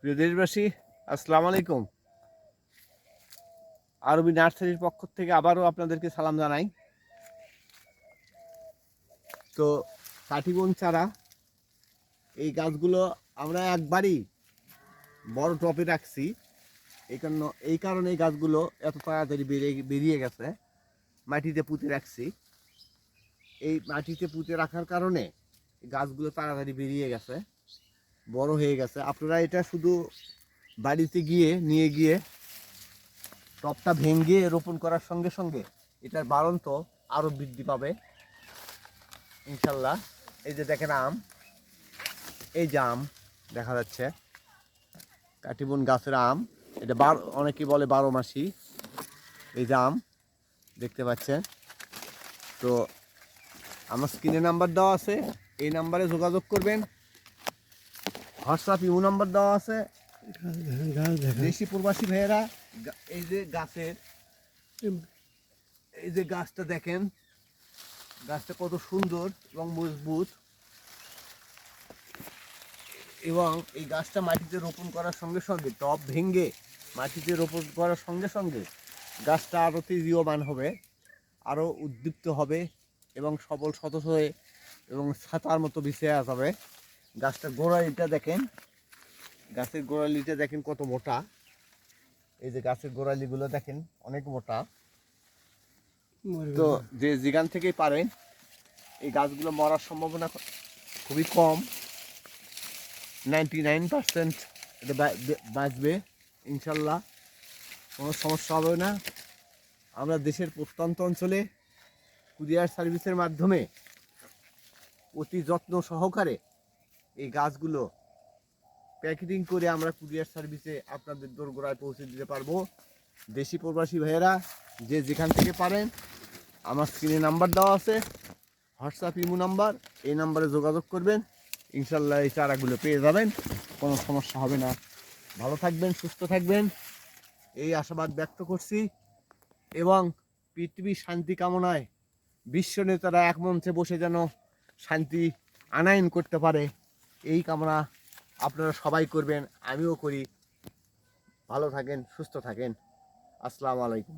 প্রিয় দেশবাসী, আসসালামু আলাইকুম। আরবি নার্সারির পক্ষ থেকে আবারও আপনাদেরকে সালাম জানাই। তো কাঠিবন চারা এই গাছগুলো আমরা একবারই বড় টপে রাখছি। এই কারণ, এই কারণে এই গাছগুলো এত তাড়াতাড়ি বেরিয়ে বেরিয়ে গেছে। মাটিতে পুঁতে রাখছি। এই মাটিতে পুঁতে রাখার কারণে গাছগুলো তাড়াতাড়ি বেরিয়ে গেছে। বড় হয়ে গেছে। আপনারা এটা শুধু বাড়িতে গিয়ে, নিয়ে গিয়ে টপটা ভেঙে রোপণ করার সঙ্গে সঙ্গে এটার বাড়ন্ত আরও বৃদ্ধি পাবে। ইনশাল্লাহ। এই যে দেখেন আম, এই যে আম দেখা যাচ্ছে। কাটিবন গাছের আম, এটা বারো, অনেকে বলে বারো মাসি। এই যে আম দেখতে পাচ্ছেন। তো আমার স্ক্রিনে নাম্বার দেওয়া আছে, এই নাম্বারে যোগাযোগ করবেন। হোয়াটসঅ্যাপ ইউ নাম্বার দেওয়া আছে। দেশি প্রবাসী ভাইয়েরা এই যে গাছের এই যে গাছটা দেখেন গাছটা কত সুন্দর এবং মজবুত। এবং এই গাছটা মাটিতে রোপণ করার সঙ্গে সঙ্গে টব ভেঙে মাটিতে রোপণ করার সঙ্গে সঙ্গে গাছটা আরও তেজীয়মান হবে আরও উদ্দীপ্ত হবে এবং সবল সতত হয়ে এবং ছাতার মতো বিছিয়ে যাবে। গাছটার গোড়ালিটা দেখেন। গাছের গোড়ালিটা দেখেন কত মোটা। এই যে গাছের গোড়ালিগুলো দেখেন অনেক মোটা। তো যে যেখান থেকেই পারেন এই গাছগুলো মরার সম্ভাবনা খুবই কম। নাইনটি নাইন পার্সেন্ট এটা বাঁচবে ইনশাল্লাহ। কোনো সমস্যা হবে না। আমরা দেশের প্রত্যন্ত অঞ্চলে কুরিয়ার সার্ভিসের মাধ্যমে অতি যত্ন সহকারে এই গাছগুলো প্যাকেটিং করে আমরা কুরিয়ার সার্ভিসে আপনাদের দোরগোড়ায় পৌঁছে দিতে পারব। দেশি প্রবাসী ভাইয়েরা, যে যেখান থেকে পারেন, আমার স্ক্রিনে নাম্বার দেওয়া আছে হোয়াটসঅ্যাপ ইমো নাম্বার এই নাম্বারে যোগাযোগ করবেন। ইনশাল্লাহ এই চারাগুলো পেয়ে যাবেন, কোনো সমস্যা হবে না। ভালো থাকবেন, সুস্থ থাকবেন। এই আশাবাদ ব্যক্ত করছি এবং পৃথিবীর শান্তি কামনায় বিশ্ব নেতারা এক মঞ্চে বসে যেন শান্তি আনায়ন করতে পারে। এই কামনা আপনারা সবাই করবেন আমিও করি। ভালো থাকেন সুস্থ থাকেন। আসসালামু আলাইকুম।